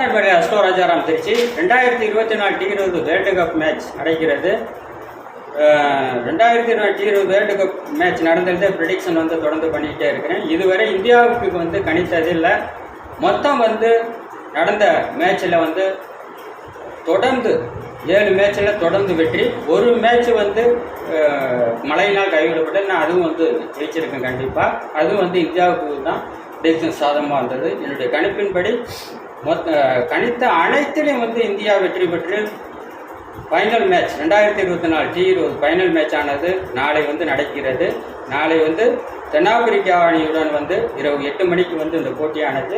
நண்பர்களே அஸ்டோ ராஜாராம் திருச்சி. ரெண்டாயிரத்தி இருபத்தி நாலு டி இருபது வேர்ல்டு கப் மேட்ச் நடக்கிறது. ரெண்டாயிரத்தி இருபது டி இருபது வேர்ல்டு கப் மேட்ச் நடந்திருந்த ப்ரிடிக்ஷன் வந்து தொடர்ந்து பண்ணிக்கிட்டே இருக்கிறேன். இதுவரை இந்தியாவுக்கு வந்து கணித்தது இல்லை மொத்தம் வந்து நடந்த மேட்ச்சில் வந்து தொடர்ந்து ஏழு மேட்ச்சில் தொடர்ந்து வெற்றி. ஒரு மேட்ச் வந்து மழையினால் கைவிடப்பட்டு நான் அதுவும் வந்து ஜெயிச்சிருக்கேன் கண்டிப்பாக அதுவும் வந்து இந்தியாவுக்கு தான் ப்ரிடிக்ஷன் சாதமாக இருந்தது என்னுடைய கணிப்பின்படி மொத்த கணித்த அனைத்திலையும் வந்து இந்தியா வெற்றி பெற்று ஃபைனல் மேட்ச் ரெண்டாயிரத்தி இருபத்தி நாலு ஜி இருபது ஃபைனல் மேட்ச் ஆனது நாளை வந்து நடக்கிறது. நாளை வந்து தென்னாப்பிரிக்கா அணியுடன் வந்து இரவு எட்டு மணிக்கு வந்து இந்த போட்டியானது.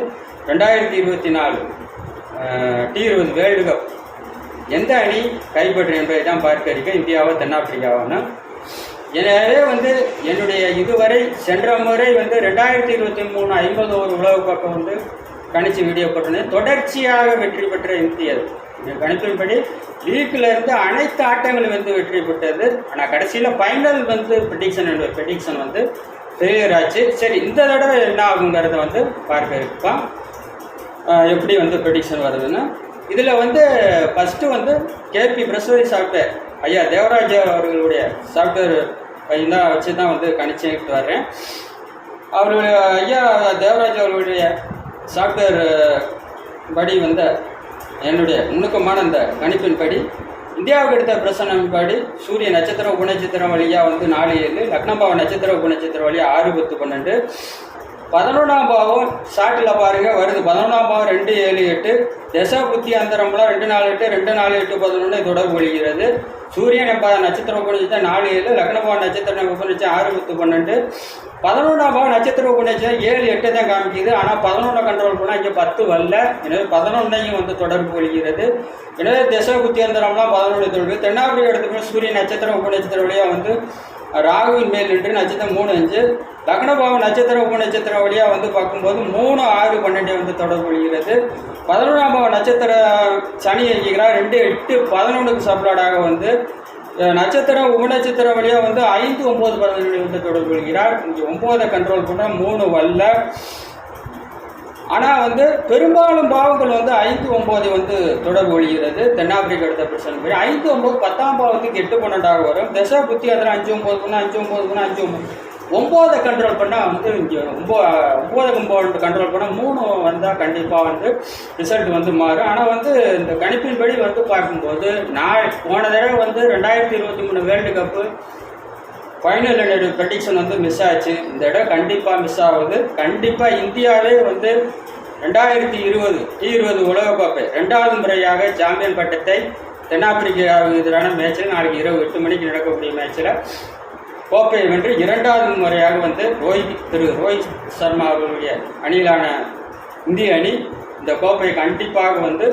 ரெண்டாயிரத்தி இருபத்தி நாலு டி இருபது வேர்ல்டு கப் எந்த அணி கைப்பற்றும் என்பதை தான் பார்க்க இருக்க இந்தியாவோ தென்னாப்பிரிக்காவான்னு எனவே வந்து என்னுடைய இதுவரை சென்ற முறை வந்து ரெண்டாயிரத்தி இருபத்தி மூணு ஐம்பது ஒரு உலகக்கோப்பை வந்து கணிச்சு வீடியோ போட்டிருந்தேன். தொடர்ச்சியாக வெற்றி பெற்ற இந்திய என் கணிப்பின்படி லீக்கில் இருந்து அனைத்து ஆட்டங்களும் வந்து வெற்றி பெற்றது. ஆனால் கடைசியில் ஃபைனல் வந்து ப்ரெடிக்ஷன் என்னுடைய வந்து ஃபெயிலியர் ஆச்சு. சரி இந்த தடவை என்ன ஆகுங்கிறத வந்து பார்க்க இருக்கோம் எப்படி வந்து ப்ரெடிக்ஷன் வருதுன்னு இதில் வந்து ஃபஸ்ட்டு வந்து கேபி பிரசவரி சாஃப்ட்வேர் ஐயா தேவராஜ் அவர்களுடைய சாஃப்ட்வேர் பையன் தான் வச்சு தான் வந்து கணிச்சுட்டு வர்றேன். அவருடைய ஐயா தேவராஜ் அவர்களுடைய சாஃப்ட்வேர் படி வந்த என்னுடைய நுணுக்கமான அந்த கணிப்பின்படி இந்தியாவுக்கு எடுத்த பிரசனப்படி சூரிய நட்சத்திர உபநட்சத்திரம் வழியாக வந்து நாலு ஏழு லக்னபாவ நட்சத்திர உபநட்சத்திரம் வழியாக ஆறு பத்து பன்னெண்டு பதினொன்றாம் பாவம் சாட்டில் பாருங்க வருது. பதினொன்றாம் பாவம் ரெண்டு ஏழு எட்டு. தசா புத்தி அந்தரம்லாம் ரெண்டு நாலு எட்டு. ரெண்டு நாலு எட்டு பதினொன்று தொடர்பு கொள்கிறது. சூரியன் எப்ப நட்சத்திர உபநிச்சம் நாலு ஏழு. லக்னபாவ நட்சத்திர உபநிச்சம் ஆறு பத்து பன்னெண்டு. பதினொன்றாம் பாவம் நட்சத்திர உபநிச்சம் ஏழு எட்டு தான் காமிக்குது. ஆனால் பதினொன்றை கண்ட்ரோல் பண்ணால் இங்கே பத்து வரல. எனவே பதினொன்றையும் வந்து தொடர்பு கொள்கிறது. எனவே தசா புத்தி அந்தரம்லாம் பதினொன்று தொடர்பு தென்னாப்பிரிக்கா எடுத்துக்கணும் சூரியன் நட்சத்திர உபநட்சத்திர வழியாக வந்து ராகுவின் மேல் நின்று நட்சத்திரம் மூணு அஞ்சு லக்னபாவம் நட்சத்திர உப நட்சத்திரம் வழியாக வந்து பார்க்கும்போது மூணு ஆறு பன்னெண்டு வந்து தொடர்பு கொள்கிறது. பதினொன்றாம் பாவம் நட்சத்திர சனி என்கிறார் ரெண்டு எட்டு பதினொன்றுக்கு சப்ளாடாக வந்து நட்சத்திரம் உபநட்சத்திரம் வழியாக வந்து ஐந்து ஒம்பது பதினொன்று வந்து தொடர்பு கொள்கிறார். இங்கே ஒம்போதை கண்ட்ரோல் பண்ணால் மூணு வல்ல. ஆனால் வந்து பெரும்பாலும் பாவங்கள் வந்து ஐந்து ஒம்பது வந்து தொடர்பு ஒழிகிறது தென்னாப்பிரிக்கா எடுத்த பிரச்சனை. ஐந்து ஒம்பது பத்தாம் பாவத்துக்கு எட்டு பன்னெண்டாக வரும். தசா புத்தி அதில் அஞ்சு ஒம்பது அஞ்சு ஒம்பது பண்ணால் அஞ்சு ஒம்பது ஒம்போதை கண்ட்ரோல் பண்ணால் வந்து இங்கே ஒம்போ ஒம்போதை ஒம்பது கண்ட்ரோல் பண்ணால் மூணு வந்தால் கண்டிப்பாக வந்து ரிசல்ட் வந்து மாறும். ஆனால் வந்து இந்த கணிப்பின்படி வந்து பார்க்கும்போது நான் போன தடவை வந்து ரெண்டாயிரத்தி இருபத்தி மூணு வேர்ல்டு கப்பு ஃபைனல் என்னுடைய ப்ரெடிக்ஷன் வந்து மிஸ் ஆச்சு. இந்த இடம் கண்டிப்பாக மிஸ் ஆகுது. கண்டிப்பாக இந்தியாவே வந்து ரெண்டாயிரத்தி இருபது டி இருபது உலகக்கோப்பை ரெண்டாவது முறையாக சாம்பியன் பட்டத்தை தென்னாப்பிரிக்காவுக்கு எதிரான மேட்ச்சில் நாளைக்கு இரவு எட்டு மணிக்கு நடக்கக்கூடிய மேட்ச்சில் கோப்பையை வென்று இரண்டாவது முறையாக வந்து ரோஹித் திரு ரோஹித் சர்மா அவர்களுடைய அணியிலான இந்திய அணி இந்த கோப்பையை கண்டிப்பாக வந்து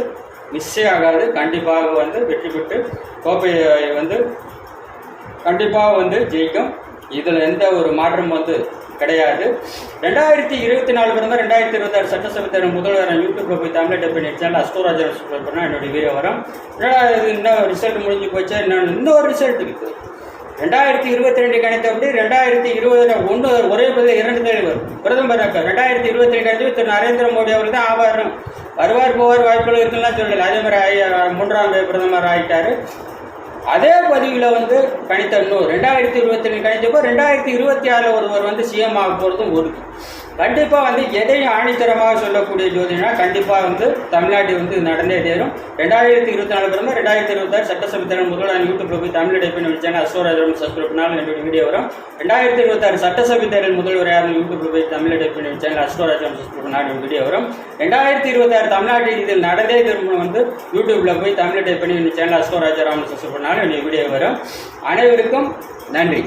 மிஸ்ஸே ஆகாது. கண்டிப்பாக வந்து வெற்றி பெற்று கோப்பையை வந்து கண்டிப்பாக வந்து ஜெயிக்கும். இதில் எந்த ஒரு மாற்றம் வந்து கிடையாது. ரெண்டாயிரத்தி இருபத்தி நாலு பிறந்த ரெண்டாயிரத்தி இருபத்தாறு சட்டசபை தேர்தல் முதல்வர் யூடியூப்ல போய் தமிழ் டெப் பண்ணி சேனல் அஸ்டோராஜர் பண்ணால் என்னுடைய வீடியோ வரும். ரெண்டாயிரத்து இன்னும் ரிசல்ட் முடிஞ்சு போச்சு இன்னும் இன்னொரு ரிசல்ட் இருக்குது ரெண்டாயிரத்தி இருபத்தி ரெண்டு கணித்தபடி ரெண்டாயிரத்தி இருபதுல ஒன்று ஒரே பதில் இரண்டு தேதி வரும். பிரதமர் ரெண்டாயிரத்தி இருபத்தி ரெண்டு கணித்து திரு நரேந்திர மோடி அவர்கள் தான் ஆவாரம் வருவார் போவார் வாய்ப்புகள் இருக்குன்னா சொல்லல. அதே மாதிரி மூன்றாம் பிரதமர் ஆகிட்டார் அதே பதிவில் வந்து கணித்த இன்னும் ரெண்டாயிரத்தி இருபத்தி ரெண்டு கணித்தப்போ ரெண்டாயிரத்தி இருபத்தி ஆறில் ஒருவர் வந்து சிஎம் ஆக போகிறதும் உறுதி கண்டிப்பாக வந்து எதையும் ஆணித்தரமாக சொல்லக்கூடிய ஜோதிடம்னா கண்டிப்பாக வந்து தமிழ்நாட்டில் வந்து நடந்தே தேரும். ரெண்டாயிரத்தி இருபத்தி நாலு பிறந்த ரெண்டாயிரத்தி இருபத்தாறு சட்டசபை தேர்தல் முதல் நான் யூடியூப்ல போய் தமிழ் டைப்பின் சேனல் அஸ்வராஜன் சப்ஸ்கிரைப் பண்ணாலும் என்னுடைய வீடியோ வரும். ரெண்டாயிரத்தி இருபத்தாறு சட்டசபை தேர்தல் முதல்வர் யாரும் யூடியூப்ல போய் தமிழ் டைப்பின் சேனல் அஸ்வராஜன் சப்ஸ்கிரைப் பண்ணாலும் வீடியோ வரும். ரெண்டாயிரத்தி இருபத்தாறு தமிழ்நாட்டில் இதில் நடந்தே தரும் வந்து யூடியூப்ல போய் தமிழ் பண்ணி சேனல் அஸ்வராஜராமன் சப்ஸ்கிரைப் பண்ணாலும் என்னுடைய வீடியோ வரும். அனைவருக்கும் நன்றி.